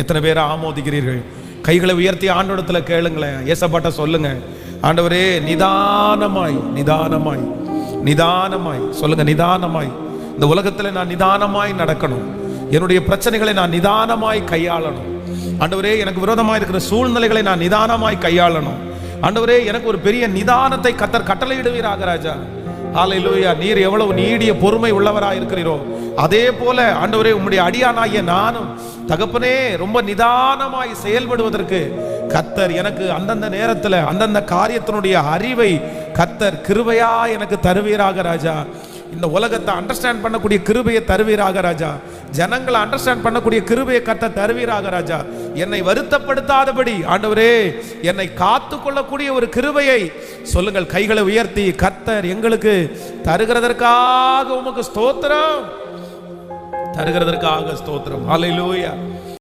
எத்தனை பேரை ஆமோதிக்கிறீர்கள்? கைகளை உயர்த்தி ஆண்டோடத்தில் கேளுங்களேன். ஏசப்பாட்ட சொல்லுங்க. ஆண்டவரே நிதானமாய் நிதானமாய் நிதானமாய் சொல்லுங்க நிதானமாய். இந்த உலகத்தில் நான் நிதானமாய் நடக்கணும். என்னுடைய பிரச்சனைகளை நான் நிதானமாய் கையாளணும். ஆண்டவரே எனக்கு விரோதமாக இருக்கிற சூழ்நிலைகளை நான் நிதானமாய் கையாளணும். ஆண்டவரே எனக்கு ஒரு பெரிய நிதானத்தை கத்தர் கட்டளையிடுவீராக ராஜா ஹalleluya. நீர் எவ்வளவு நீடிய பொறுமை உள்ளவராக இருக்கிறீரோ அதே போல ஆண்டவரே உம்முடைய அடியானாகிய நானும் தகப்பனே ரொம்ப நிதானமாய் செயல்படுவதற்கு கத்தர் எனக்கு அந்தந்த நேரத்தில் அந்தந்த காரியத்தினுடைய அறிவை கத்தர் கிருபையா எனக்கு தருவீராக ராஜா. இந்த உலகத்தை அண்டர்ஸ்டாண்ட் பண்ணக்கூடிய கிருபையை தருவீராக ராஜா. ஜனங்களை அண்டர்ஸ்டாண்ட் பண்ணக்கூடிய கிருபையை கத்த தருவீராக ராஜா. என்னை வருத்தப்படுத்தாதபடி ஆண்டவரே என்னை காத்து கொள்ளக்கூடிய ஒரு கிருபையை சொல்லுங்கள் கைகளை உயர்த்தி கத்தர் எங்களுக்கு தருகிறதற்காக உமக்கு ஸ்தோத்திரம். தருகிறதற்காக ஸ்தோத்திரம். ஹalleluya